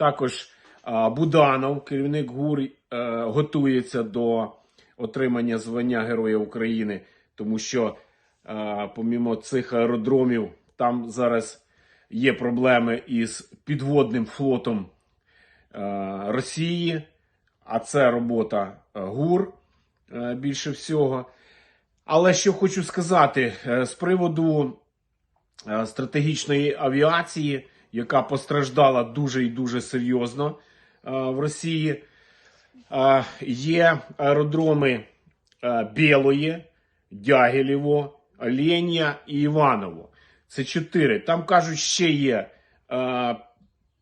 Також Буданов, керівник ГУР, е, готується до отримання звання Героя України, тому що е, помімо цих аеродромів, там зараз є проблеми із підводним флотом е, Росії, а це робота ГУР більше всього. Але що хочу сказати з приводу стратегічної авіації, яка постраждала дуже і дуже серйозно е, в Росії. Е, Є аеродроми е, Білої, Дягілєво, Оленя і Іваново. Це чотири. Там кажуть, ще є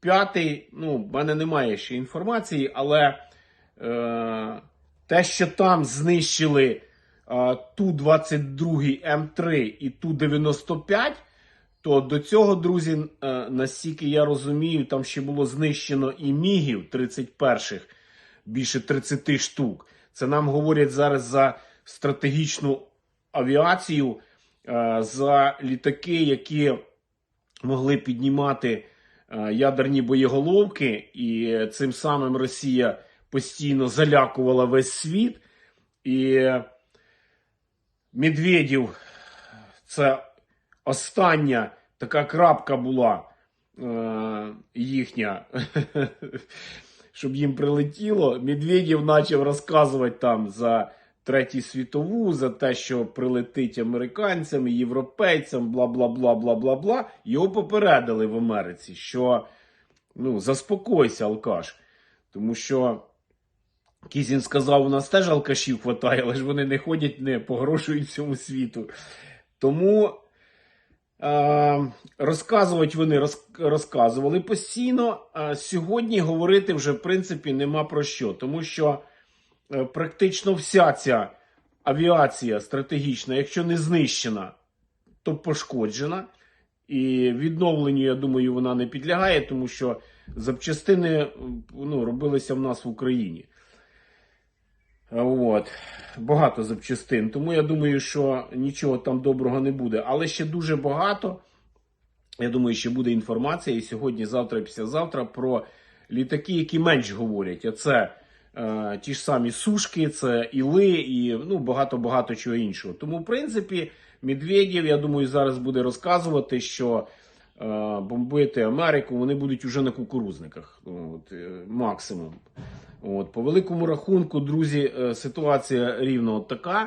п'ятий. Ну, в мене немає ще інформації, але е, те, що там знищили е, Ту-22 М3 і Ту-95, то до цього, друзі, е, наскільки я розумію, там ще було знищено і мігів 31-х, більше 30 штук. Це нам говорять зараз за стратегічну авіацію, е, за літаки, які могли піднімати е, ядерні боєголовки, і цим самим Росія постійно залякувала весь світ. І Медведів це остання така крапка була е, їхня, щоб їм прилетіло. Медведєв почав розказувати там за Третю світову, за те, що прилетить американцям європейцям, бла бла бла бла бла бла. Його попередили в Америці, що ну, заспокойся, алкаш. Тому що Кізін сказав, у нас теж алкашів хватає, але ж вони не ходять, не погрошують всьому світу. Тому е, розказувати вони розказували постійно. Сьогодні говорити вже в принципі нема про що, тому що е, практично вся ця авіація стратегічна, якщо не знищена, то пошкоджена. І відновленню, я думаю, вона не підлягає, тому що запчастини ну, робилися в нас в Україні. От. Багато запчастин. Тому я думаю, що нічого там доброго не буде. Але ще дуже багато. Я думаю, ще буде інформація і сьогодні, завтра післязавтра про літаки, які менш говорять. А це е, ті ж самі сушки, це іли і ну, багато-багато чого іншого. Тому, в принципі, Медведєв, я думаю, зараз буде розказувати, що е, бомбити Америку вони будуть уже на кукурузниках. От, е, максимум. От, по великому рахунку, друзі, е, ситуація рівно така.